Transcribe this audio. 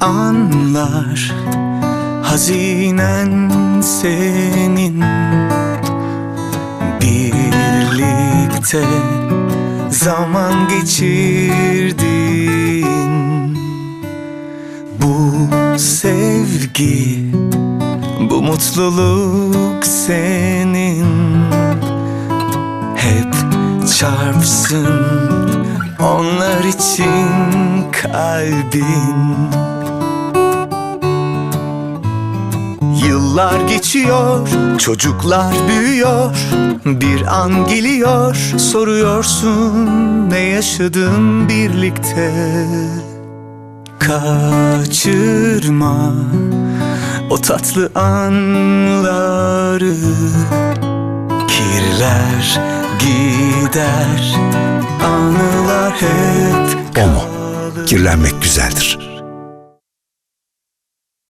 anlar Hazinen senin. Birlikte zaman geçirdin. Bu sevgi Bu mutluluk senin. Hep çarpsın onlar için kalbin Yıllar geçiyor, çocuklar büyüyor Bir an geliyor, soruyorsun ne yaşadın birlikte Kaçırma o tatlı anları Kirler gider, anılar hep kalır. Kirlenmek güzeldir.